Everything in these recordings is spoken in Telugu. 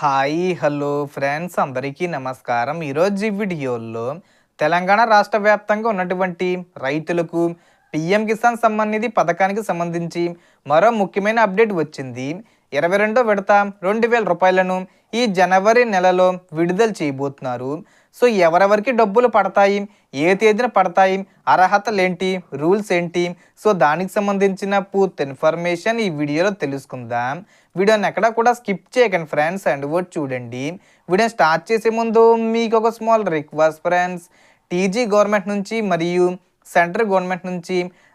Hi hello friends. అందరికీ నమస్కారం. ఈరోజు ఈ వీడియోలో తెలంగాణ రాష్ట్ర వ్యాప్తంగా ఉన్నటువంటి రైతులకు పిఎం కిసాన్ సమ్మాన్ నిధి పథకానికి సంబంధించి మరో ముఖ్యమైన అప్డేట్ వచ్చింది. ఇరవై రెండో విడత రెండు వేల రూపాయలను ఈ జనవరి నెలలో విడుదల చేయబోతున్నారు. సో ఎవరెవరికి డబ్బులు పడతాయి? ఏ తేదీన పడతాయి? అర్హతలు ఏంటి రూల్స్ ఏంటి? సో దానికి సంబంధించిన పూర్తి ఇన్ఫర్మేషన్ ఈ వీడియోలో తెలుసుకుందాం. వీడియోని ఎక్కడ కూడా స్కిప్ చేయకండి ఫ్రెండ్స్ అండ్ వర్డ్ చూడండి. వీడియో స్టార్ట్ చేసే ముందు మీకు ఒక small request friends. TG government నుంచి మరియు సెంట్రల్ గవర్నమెంట్ నుంచి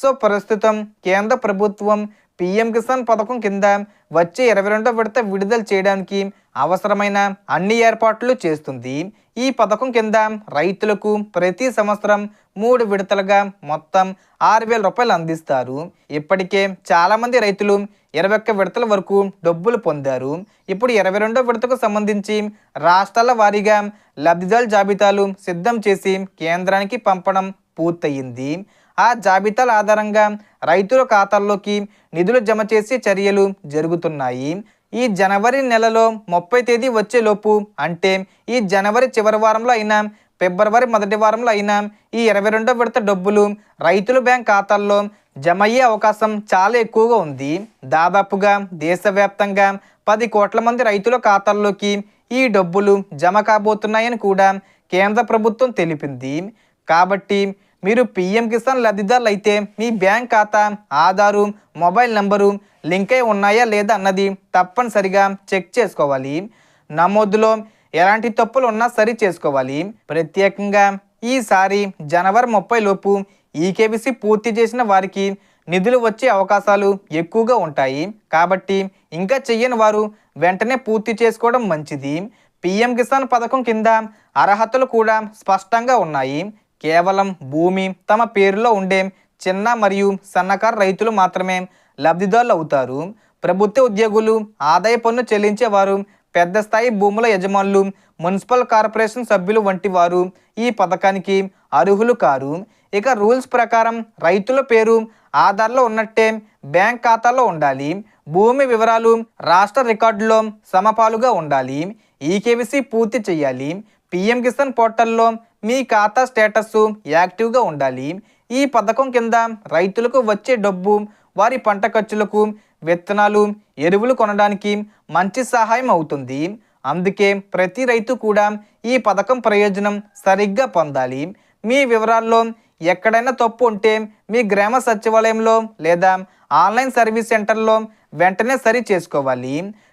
సో ప్రస్తుతం కేంద్ర ప్రభుత్వం పిఎం కిసాన్ పథకం కింద వచ్చే ఇరవై రెండో విడత విడుదల చేయడానికి అవసరమైన అన్ని ఏర్పాట్లు చేస్తుంది. ఈ పథకం కింద రైతులకు ప్రతి సంవత్సరం మూడు విడతలుగా మొత్తం ఆరు వేల రూపాయలు అందిస్తారు. ఇప్పటికే చాలామంది రైతులు ఇరవై ఒక్క విడతల వరకు డబ్బులు పొందారు. ఇప్పుడు ఇరవై రెండో విడతకు సంబంధించి రాష్ట్రాల వారీగా లబ్ధిదారుల జాబితాలు సిద్ధం చేసి కేంద్రానికి పంపడం పూర్తయింది. ఆ జాబితాల ఆధారంగా రైతుల ఖాతాల్లోకి నిధులు జమ చేసే చర్యలు జరుగుతున్నాయి. ఈ జనవరి నెలలో ముప్పై తేదీ వచ్చేలోపు అంటే ఈ జనవరి చివరి వారంలో అయినా ఫిబ్రవరి మొదటి వారంలో అయినా ఈ ఇరవై రెండో విడత డబ్బులు రైతుల బ్యాంక్ ఖాతాల్లో జమ అయ్యే అవకాశం చాలా ఎక్కువగా ఉంది. దాదాపుగా దేశవ్యాప్తంగా పది కోట్ల మంది రైతుల ఖాతాల్లోకి ఈ డబ్బులు జమ కాబోతున్నాయని కూడా కేంద్ర ప్రభుత్వం తెలిపింది. కాబట్టి మీరు పిఎం కిసాన్ లబ్ధిదారులు అయితే మీ బ్యాంక్ ఖాతా ఆధారు మొబైల్ నంబరు లింక్ అయి ఉన్నాయా లేదా అన్నది తప్పనిసరిగా చెక్ చేసుకోవాలి. నమోదులో ఎలాంటి తప్పులు ఉన్నా సరి చేసుకోవాలి. ప్రత్యేకంగా ఈసారి జనవరి ముప్పై లోపు ఈకేబీసీ పూర్తి చేసిన వారికి నిధులు వచ్చే అవకాశాలు ఎక్కువగా ఉంటాయి. కాబట్టి ఇంకా చెయ్యని వారు వెంటనే పూర్తి చేసుకోవడం మంచిది. పిఎం కిసాన్ పథకం కింద అర్హతలు కూడా స్పష్టంగా ఉన్నాయి. కేవలం భూమి తమ పేరులో ఉండే చిన్న మరియు సన్నకారు రైతులు మాత్రమే లబ్ధిదారులు అవుతారు. ప్రభుత్వ ఉద్యోగులు ఆదాయ పన్ను చెల్లించేవారు పెద్ద స్థాయి భూముల యజమానులు మున్సిపల్ కార్పొరేషన్ సభ్యులు వంటి వారు ఈ పథకానికి అర్హులు కారు. ఇక రూల్స్ ప్రకారం రైతుల పేరు ఆధార్లో ఉన్నట్టే బ్యాంక్ ఖాతాలో ఉండాలి. భూమి వివరాలు రాష్ట్ర రికార్డులో సమపాలుగా ఉండాలి. ఈకేవీసీ పూర్తి చేయాలి. పిఎం కిసాన్ పోర్టల్లో మీ ఖాతా స్టేటస్ యాక్టివ్గా ఉండాలి. ఈ పథకం కింద రైతులకు వచ్చే డబ్బు వారి పంట ఖర్చులకు విత్తనాలు ఎరువులు కొనడానికి మంచి సహాయం అవుతుంది. అందుకే ప్రతి రైతు కూడా ఈ పథకం ప్రయోజనం సరిగ్గా పొందాలి. మీ వివరాల్లో ఎక్కడైనా తప్పు ఉంటే మీ గ్రామ సచివాలయంలో లేదా ఆన్లైన్ సర్వీస్ సెంటర్లో వెంటనే సరి చేసుకోవాలి.